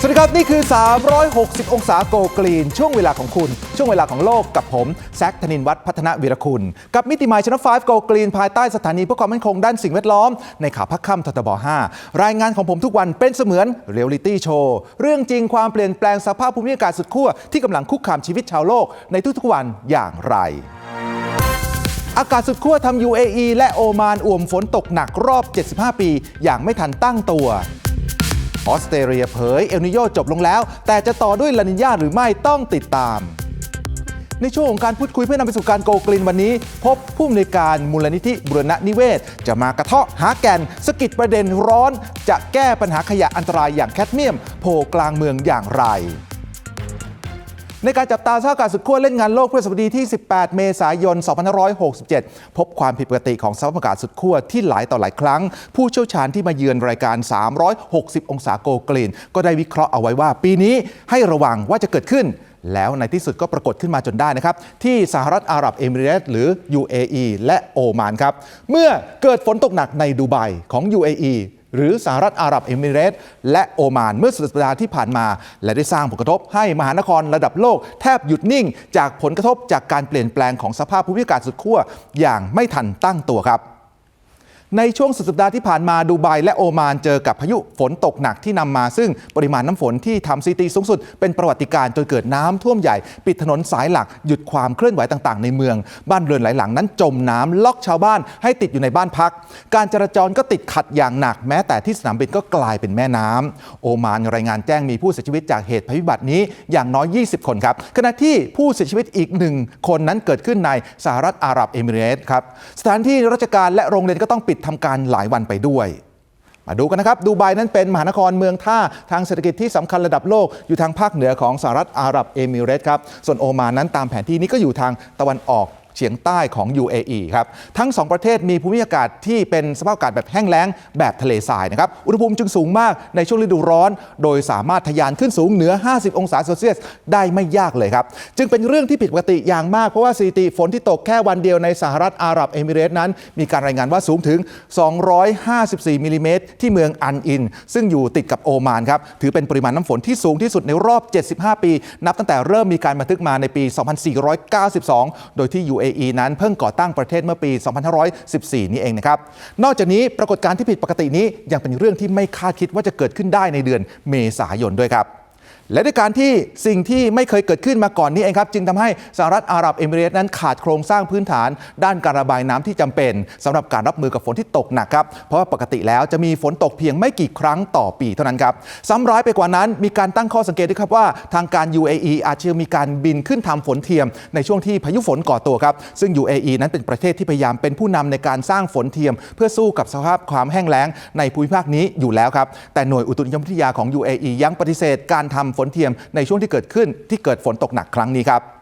สวัสดีครับ นี่คือ 360 องศาโกกรีน ช่วงเวลาของคุณ ช่วงเวลาของโลกกับผม แซคธนินวัฒน์พัฒนวีรคุณ กับมิติหมายชนะ5โกกรีน ภายใต้สถานีเพื่อความมั่นคงด้านสิ่งแวดล้อม ในข่าวพักค่ำททบ 5 รายงานของผมทุกวันเป็นเสมือนเรียลลิตี้โชว์ เรื่องจริงความเปลี่ยนแปลงสภาพภูมิอากาศสุดขั้วที่กำลังคุกคามชีวิตชาวโลกในทุกๆวันอย่างไรอากาศสุดขั้วทำ UAE และโอมานอ่วมฝนตกหนักรอบ 75 ปี อย่างไม่ทันตั้งตัว ออสเตรเลียเผยเอลนิโยจบลงแล้ว แต่จะต่อด้วยลานิญาหรือไม่ต้องติดตาม ในช่วงของการพูดคุยเพื่อนำไปสู่การโกกลินวันนี้ พบผู้อำนวยการมูลนิธิบุรณนิเวศ จะมากระเทาะหาแก่นสกิดประเด็นร้อน จะแก้ปัญหาขยะอันตรายอย่างแคดเมียม โผล่กลางเมืองอย่างไร ในการจับตาสภาพอากาศสุดขั้วเล่นงานโลกพฤหัสบดีที่ 18 เมษายน 2567 พบความผิดปกติของสภาพอากาศสุดขั้วที่หลายต่อหลายครั้ง ผู้เชี่ยวชาญที่มาเยือนรายการ 360 องศาโกกรีน ก็ได้วิเคราะห์เอาไว้ว่าปีนี้ให้ระวังว่าจะเกิดขึ้น แล้วในที่สุดก็ปรากฏขึ้นมาจนได้นะครับ ที่สหรัฐอาหรับเอมิเรตส์หรือ UAE และโอมานครับเมื่อเกิดฝนตกหนักในดูไบของ UAE หรือสหรัฐอาหรับเอมิเรตส์และโอมานเมื่อสุดสัปดาห์ที่ผ่านมา และได้สร้างผลกระทบให้มหานครระดับโลก แทบหยุดนิ่ง จากผลกระทบจากการเปลี่ยนแปลงของสภาพภูมิอากาศสุดขั้วอย่างไม่ทันตั้งตัวครับ ในช่วงสุดสัปดาห์ที่ผ่านมาดูไบและโอมานเจอกับพายุฝนตกหนักที่นำมาซึ่งปริมาณน้ำฝนที่ทำซีตีสูงสุด เป็นประวัติการณ์จนเกิดน้ำท่วมใหญ่ ปิดถนนสายหลักหยุดความเคลื่อนไหวต่างๆ ในเมือง บ้านเรือนหลายหลังนั้นจมน้ำล็อกชาวบ้านให้ติดอยู่ในบ้านพัก การจราจรก็ติดขัดอย่างหนักแม้แต่ที่สนามบินก็กลายเป็นแม่น้ำโอมานรายงานแจ้งมีผู้เสียชีวิตจากเหตุภัยพิบัตินี้อย่างน้อย 20 คนครับขณะที่ผู้เสียชีวิตอีกหนึ่งคนนั้นเกิดขึ้นในสหรัฐอาหรับเอมิเรตส์ครับสถานที่ราชการและโรงเรียนก็ต้องปิดทำการหลายวันไปด้วย มาดูกันนะครับ ดูไบนั้นเป็นมหานครเมืองท่าทางเศรษฐกิจที่สำคัญระดับโลกอยู่ทางภาคเหนือของสหรัฐอาหรับเอมิเรตส์ครับ ส่วนโอมานนั้นตามแผนที่นี้ก็อยู่ทางตะวันออก เฉียงใต้ของ UAE ครับ ทั้ง 2 ประเทศมีภูมิอากาศที่เป็นสภาพอากาศแบบแห้งแล้งแบบทะเลทรายนะครับ อุณหภูมิจึงสูงมากในช่วงฤดูร้อน โดยสามารถทะยานขึ้นสูงเหนือ 50 องศาเซลเซียสได้ไม่ยากเลยครับ จึงเป็นเรื่องที่ผิดปกติอย่างมากเพราะว่าสถิติฝนที่ตกแค่วันเดียวในสหรัฐอาหรับเอมิเรตส์นั้น มีการรายงานว่าสูงถึง 254มิลลิเมตรที่เมืองอันอิน ซึ่งอยู่ติดกับโอมานครับถือเป็นปริมาณน้ำฝนที่สูงที่สุดในรอบ 75 ปี นับตั้งแต่เริ่มมีการบันทึกมาในปี 2492 โดยที่ UAE นั้นเพิ่งก่อตั้งประเทศเมื่อปี 2514 นี้เองนะครับ นอกจากนี้ปรากฏการณ์ที่ผิดปกตินี้ยังเป็นเรื่องที่ไม่คาดคิดว่าจะเกิดขึ้นได้ในเดือนเมษายนด้วยครับ และด้วยการที่สิ่งที่ไม่เคยเกิดขึ้นมาก่อนนี้เองครับ จึงทำให้สหรัฐอาหรับเอมิเรตส์นั้นขาดโครงสร้างพื้นฐาน ด้านการระบายน้ำที่จำเป็นสำหรับการรับมือกับฝนที่ตกหนักครับ เพราะว่าปกติแล้วจะมีฝนตกเพียงไม่กี่ครั้งต่อปีเท่านั้นครับซ้ำร้ายไปกว่านั้นมีการตั้งข้อสังเกตด้วยครับว่าทางการ UAE อาจจะมีการบินขึ้นทำฝนเทียม ในช่วงที่พายุฝนก่อตัวครับซึ่ง UAE นั้นเป็นประเทศที่พยายามเป็นผู้นำในการสร้างฝนเทียม เพื่อสู้กับสภาพความแห้งแล้งในภูมิภาคนี้อยู่แล้วครับแต่หน่วยอุตุนิยมวิทยาของ UAE ยังปฏิเสธการทำฝนเทียมในช่วงที่เกิดขึ้นที่เกิดฝนตกหนักครั้งนี้ครับ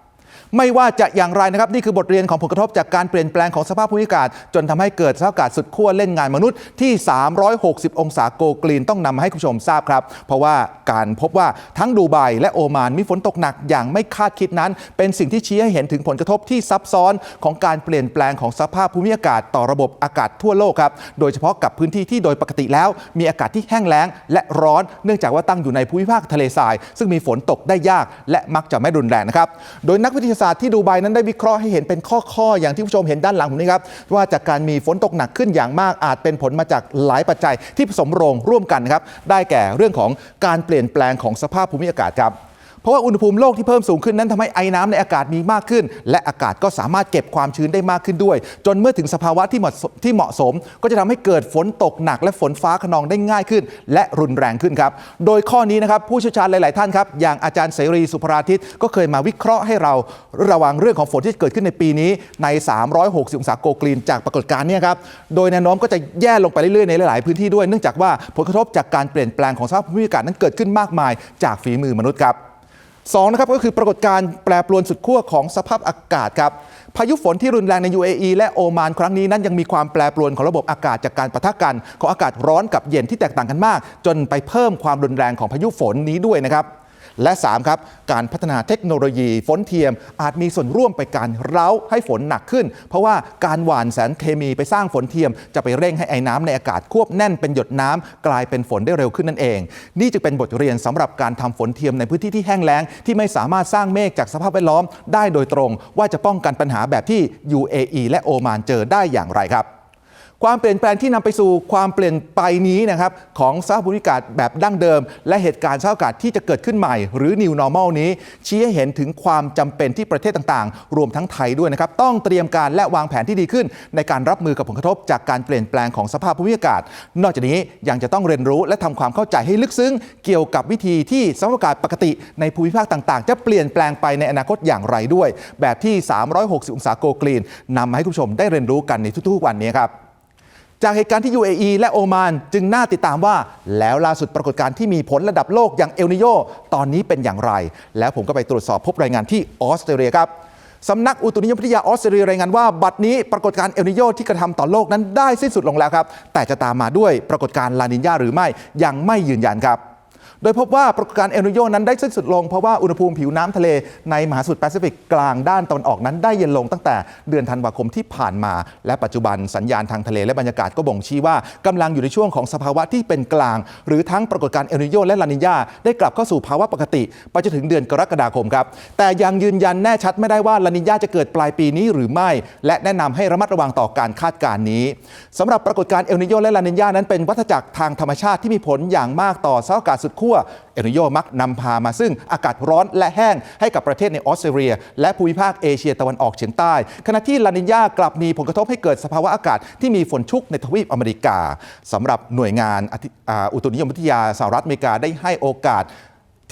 ไม่ว่าจะอย่างไรนะครับนี่คือบทเรียนของผลกระทบจากการเปลี่ยนแปลงของสภาพภูมิอากาศ จนทำให้เกิดสภาพอากาศสุดขั้วเล่นงานมนุษย์ที่ 360 องศาโกกรีนต้องนำมาให้คุณผู้ชมทราบครับ เพราะว่าการพบว่าทั้งดูไบและโอมานมีฝนตกหนักอย่างไม่คาดคิดนั้น เป็นสิ่งที่ชี้ให้เห็นถึงผลกระทบที่ซับซ้อนของการเปลี่ยนแปลงของสภาพภูมิอากาศต่อระบบอากาศทั่วโลกครับโดยเฉพาะกับพื้นที่ที่โดยปกติแล้ว มีอากาศที่แห้งแล้ง และร้อน เนื่องจากว่าตั้งอยู่ในภูมิภาคทะเลทราย ซึ่งมีฝนตกได้ยาก และมักจะไม่รุนแรงนะครับโดยนักวิทยาศาสตร์ที่ดูไบนั้นได้วิเคราะห์ให้เห็นเป็นข้อๆอย่างที่ผู้ชมเห็นด้านหลังผมนี้ครับว่าจากการมีฝนตกหนักขึ้นอย่างมากอาจเป็นผลมาจากหลายปัจจัยที่ผสมโรงร่วมกันครับได้แก่เรื่องของการเปลี่ยนแปลงของสภาพภูมิอากาศครับ เพราะว่าอุณหภูมิโลกที่เพิ่มสูงขึ้นนั้นทำให้ไอน้ำในอากาศมีมากขึ้น และอากาศก็สามารถเก็บความชื้นได้มากขึ้นด้วย จนเมื่อถึงสภาวะที่เหมาะสมที่เหมาะสม ก็จะทำให้เกิดฝนตกหนัก และฝนฟ้าขนองได้ง่ายขึ้น และรุนแรงขึ้นครับโดยข้อนี้นะครับผู้เชี่ยวชาญหลาย ๆ ท่านครับอย่างอาจารย์เสรีสุภราทิตก็เคยมาวิเคราะห์ให้เราระวังเรื่องของฝนที่เกิดขึ้นในปีนี้ใน 360 องศาโกกรีนจากปรากฏการณ์เนี้ครับโดยแนวโน้มก็จะแย่ลงไปเรื่อย ๆ ในหลาย ๆ พื้นที่ด้วยเนื่องจากว่าผลกระทบจากการเปลี่ยนแปลงของสภาพภูมิอากาศนั้นเกิดขึ้นมากมายจากฝีมือมนุษย์ครับ สองนะครับก็คือปรากฏการณ์แปรปรวนสุดขั้วของสภาพอากาศครับพายุฝนที่รุนแรงใน UAE และโอมานครั้งนี้นั้นยังมีความแปรปรวนของระบบอากาศจากการปะทะกันของอากาศร้อนกับเย็นที่แตกต่างกันมาก จนไปเพิ่มความรุนแรงของพายุฝนนี้ด้วยนะครับ และ 3 ครับ การพัฒนาเทคโนโลยีฝนเทียม อาจมีส่วนร่วมไปการเร้าให้ฝนหนักขึ้น เพราะว่าการหว่านแสารเคมีไปสร้างฝนเทียม จะไปเร่งให้ไอ้น้ำในอากาศควบแน่นเป็นหยดน้ำกลายเป็นฝนได้เร็วขึ้นนั่นเอง นี่จึงเป็นบทเรียนสำหรับการทำฝนเทียมในพื้นที่ที่แห้งแล้งที่ไม่สามารถสร้างเมฆจากสภาพแวดล้อม ได้โดยตรง ว่าจะป้องกันปัญหาแบบที่ UAE และโอมานเจอได้อย่างไรครับ ความเปลี่ยนแปลงที่นำไปสู่ความเปลี่ยนไปนี้นะครับของสภาพภูมิอากาศแบบดั้งเดิม และเหตุการณ์สภาพอากาศที่จะเกิดขึ้นใหม่ หรือ New Normal นี้ ชี้ให้เห็นถึงความจำเป็นที่ประเทศต่างๆ รวมทั้งไทยด้วยนะครับ ต้องเตรียมการและวางแผนที่ดีขึ้น ในการรับมือกับผลกระทบ จากการเปลี่ยนแปลงของสภาพภูมิอากาศ นอกจากนี้ยังจะต้องเรียนรู้และทำความเข้าใจให้ลึกซึ้ง เกี่ยวกับวิธีที่สภาพอากาศปกติในภูมิภาคต่างๆ จะเปลี่ยนแปลงไปในอนาคตอย่างไรด้วย แบบที่ 360 องศาโกกรีนนำมาให้คุณผู้ชมได้เรียนรู้กันในทุกๆวันนี้ครับ จากเหตุการณ์ที่ UAE และโอมานจึงน่าติดตามว่า แล้วล่าสุดปรากฏการณ์ที่มีผลระดับโลกอย่างเอลนิโยตอนนี้เป็นอย่างไร แล้วผมก็ไปตรวจสอบพบรายงานที่ออสเตรเลียครับสำนักอุตุนิยมวิทยาออสเตรเลียรายงานว่า บัดนี้ปรากฏการณ์เอลนิโยที่กระทำต่อโลกนั้นได้สิ้นสุดลงแล้วครับ แต่จะตามมาด้วยปรากฏการณ์ลานินญาหรือไม่ยังไม่ยืนยันครับ โดยพบว่าปรากฏการณ์เอลนิโยนั้นได้สิ้นสุดลงเพราะว่าอุณหภูมิผิวน้ำทะเลในมหาสมุทรแปซิฟิกกลางด้านตะวันออกนั้นได้เย็นลงตั้งแต่เดือนธันวาคมที่ผ่านมา และปัจจุบันสัญญาณทางทะเลและบรรยากาศก็บ่งชี้ว่ากำลังอยู่ในช่วงของสภาวะที่เป็นกลาง หรือทั้งปรากฏการณ์เอลนิโยและลานิญาได้กลับเข้าสู่ภาวะปกติไปจนถึงเดือนกรกฎาคมครับแต่ยังยืนยันแน่ชัดไม่ได้ว่าลานิญาจะเกิดปลายปีนี้หรือไม่ และแนะนำให้ระมัดระวังต่อการคาดการณ์นี้สำหรับปรากฏการณ์เอลนิโยและลานิญานั้นเป็นวัฏจักรทางธรรมชาติที่มีผลอย่างมากต่อสภาพอากาศสุดขั้วเอลนิโยมักนำพามาซึ่งอากาศร้อนและแห้งให้กับประเทศในออสเตรเลีย และภูมิภาคเอเชียตะวันออกเฉียงใต้ ขณะที่ลานิญากลับมีผลกระทบให้เกิดสภาวะอากาศที่มีฝนชุกในทวีปอเมริกาสำหรับหน่วยงานออุตุนิยมวิทยาสหรัฐอเมริกาได้ให้โอกาส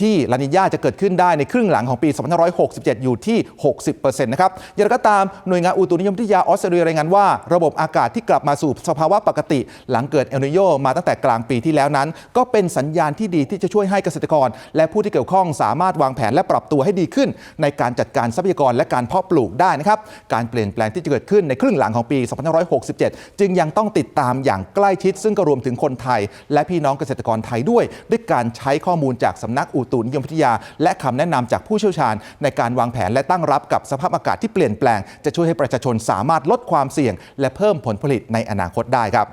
ที่ลานิญาจะเกิดขึ้นได้ในครึ่งหลังของปี 2567 อยู่ที่ 60%นะครับ อย่างไรก็ตามหน่วยงานอุตุนิยมวิทยาออสเตรเลียรายงานว่า ระบบอากาศที่กลับมาสู่สภาวะปกติ หลังเกิดเอลนิโยมาตั้งแต่กลางปีที่แล้วนั้น ก็เป็นสัญญาณที่ดีที่จะช่วยให้เกษตรกร และผู้ที่เกี่ยวข้องสามารถวางแผนและปรับตัวให้ดีขึ้น ในการจัดการทรัพยากรและการเพาะปลูกได้นะครับ การเปลี่ยนแปลงที่จะเกิดขึ้นในครึ่งหลังของปี 2567 จึงยังต้องติดตามอย่างใกล้ชิด ซึ่งก็รวมถึงคนไทย และพี่น้องเกษตรกรไทยด้วย ด้วยการใช้ข้อมูลจากสำนักอุตุนิยมวิทยา และคำแนะนำจากผู้เชี่ยวชาญ ในการวางแผนและตั้งรับกับสภาพอากาศที่เปลี่ยนแปลง จะช่วยให้ประชาชนสามารถลดความเสี่ยง และเพิ่มผลผลิตในอนาคตได้ครับ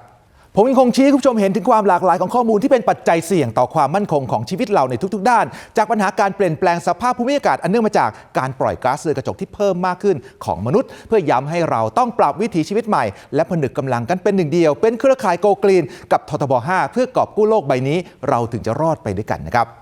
ผมยังคงชี้คุณผู้ชมเห็นถึงความหลากหลายของข้อมูลที่เป็นปัจจัยเสี่ยงต่อความมั่นคงของชีวิตเราในทุก ๆ ด้าน จากปัญหาการเปลี่ยนแปลงสภาพภูมิอากาศอันเนื่องมาจากการปล่อยก๊าซเรือนกระจกที่เพิ่มมากขึ้นของมนุษย์ เพื่อย้ำให้เราต้องปรับวิถีชีวิตใหม่ และผนึกกำลังกันเป็นหนึ่งเดียว เป็นเครือข่ายโกลกรีนกับททบ 5 เพื่อกอบกู้โลกใบนี้ เราถึงจะรอดไปด้วยกันนะครับ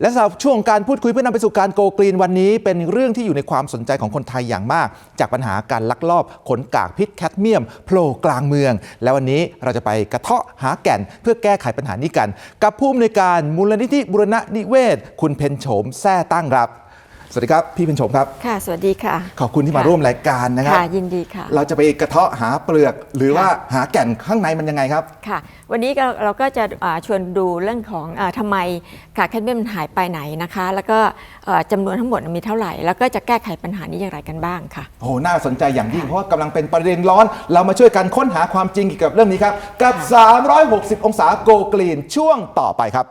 และสำหรับช่วงการพูดคุยเพื่อนำไปสู่การโกกรีนวันนี้ เป็นเรื่องที่อยู่ในความสนใจของคนไทยอย่างมาก จากปัญหาการลักลอบขนกากพิษแคดเมียมโผล่กลางเมือง และวันนี้เราจะไปกระเทาะหาแก่น เพื่อแก้ไขปัญหานี้กัน กับผู้อำนวยการมูลนิธิบุรณะนิเวศ คุณเพนโฉมแท่ตั้งครับ สวัสดีครับ พี่เพนโฉมครับ ค่ะ สวัสดีค่ะ ขอบคุณที่มาร่วมรายการนะครับค่ะยินดีค่ะ เราจะไปกระเทาะหาเปลือกหรือว่าหาแก่นข้างในมันยังไงครับ ค่ะ วันนี้เราเราก็จะอ่าชวนดูเรื่องของอาทำไมกากแคดเมียมมันหายไปไหนนะคะ แล้วก็เอ่อจำนวนทั้งหมดมีเท่าไหร่ แล้วก็จะแก้ไขปัญหานี้อย่างไรกันบ้างค่ะ โอ้โหน่าสนใจอย่างยิ่งเพราะว่ากำลังเป็นประเด็นร้อน เรามาช่วยกันค้นหาความจริงเกี่ยวกับเรื่องนี้ครับ กับ 360 องศาโกลกรีนช่วงต่อไปครับ